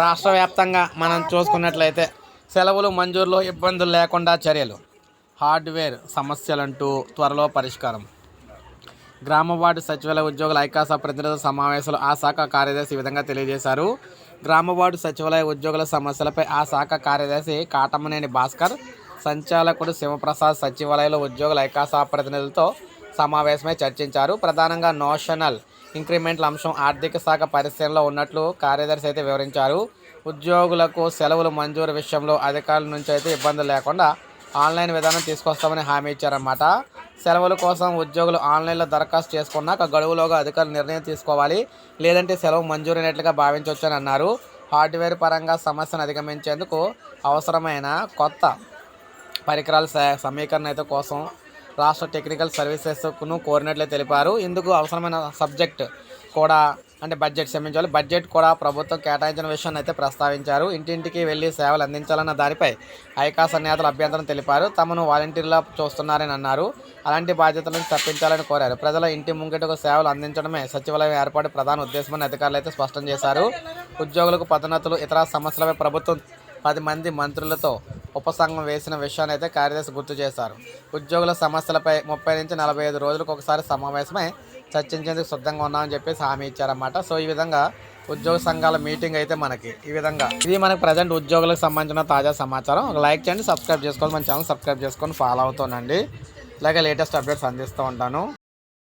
రాష్ట్ర వ్యాప్తంగా మనం చూసుకున్నట్లయితే సెలవులు మంజూరులో ఇబ్బందులు లేకుండా చర్యలు. హార్డ్వేర్ సమస్యలంటూ త్వరలో పరిష్కారం. గ్రామ వార్డు సచివాలయ ఉద్యోగుల ఐకాస ప్రతినిధుల సమావేశంలో ఆ శాఖ కార్యదర్శి ఈ విధంగా తెలియజేశారు. గ్రామ వార్డు సచివాలయ ఉద్యోగుల సమస్యలపై ఆ శాఖ కార్యదర్శి కాటమనేని భాస్కర్ సంచాలకుడు శివప్రసాద్ సచివాలయంలో ఉద్యోగుల ఐకాస ప్రతినిధులతో సమావేశమై చర్చించారు. ప్రధానంగా నోషనల్ ఇంక్రిమెంట్ల అంశం ఆర్థిక శాఖ పరిశీలనలో ఉన్నట్లు కార్యదర్శి అయితే వివరించారు. ఉద్యోగులకు సెలవులు మంజూరు విషయంలో అధికారుల నుంచి అయితే ఇబ్బందులు లేకుండా ఆన్లైన్ విధానం తీసుకొస్తామని హామీ ఇచ్చారన్నమాట. సెలవుల కోసం ఉద్యోగులు ఆన్లైన్లో దరఖాస్తు చేసుకున్నాక గడువులోగా అధికారులు నిర్ణయం తీసుకోవాలి. లేదంటే సెలవు మంజూరైనట్లుగా భావించవచ్చని అన్నారు. హార్డ్వేర్ పరంగా సమస్యను అధిగమించేందుకు అవసరమైన కొత్త పరికరాల స- సమీకరణ అయితే కోసం రాష్ట్ర టెక్నికల్ సర్వీసెస్ను కోరినట్లే తెలిపారు. ఇందుకు అవసరమైన సబ్జెక్ట్ కూడా అంటే బడ్జెట్ క్షమించాలి. బడ్జెట్ కూడా ప్రభుత్వం కేటాయించిన విషయాన్ని అయితే ప్రస్తావించారు. ఇంటింటికి వెళ్ళి సేవలు అందించాలన్న దానిపై ఐకాస నేతలు అభ్యంతరం తెలిపారు. తమను వాలంటీర్లా చూస్తున్నారని అన్నారు. అలాంటి బాధ్యతలను తప్పించాలని కోరారు. ప్రజల ఇంటి ముంగిటకు సేవలు అందించడమే సచివాలయం ఏర్పాటు ప్రధాన ఉద్దేశమని అధికారులు అయితే స్పష్టం చేశారు. ఉద్యోగులకు పదోన్నతులు ఇతర సమస్యలపై ప్రభుత్వం పది మంది మంత్రులతో ఉపసంఘం వేసిన విషయాన్ని అయితే కార్యదర్శి గుర్తు చేశారు. ఉద్యోగుల సమస్యలపై ముప్పై నుంచి నలభై ఐదు రోజులకు ఒకసారి సమావేశమై చర్చించేందుకు సిద్ధంగా ఉన్నామని చెప్పేసి హామీ ఇచ్చారన్నమాట. సో ఈ విధంగా ఉద్యోగ సంఘాల మీటింగ్ అయితే మనకి ఈ విధంగా. ఇది మనకి ప్రజెంట్ ఉద్యోగులకు సంబంధించిన తాజా సమాచారం. ఒక లైక్ చేయండి సబ్స్క్రైబ్ చేసుకోవాలి మన ఛానల్ సబ్స్క్రైబ్ చేసుకొని ఫాలో అవుతానండి ఇలాగే లేటెస్ట్ అప్డేట్స్ అందిస్తూ ఉంటాను.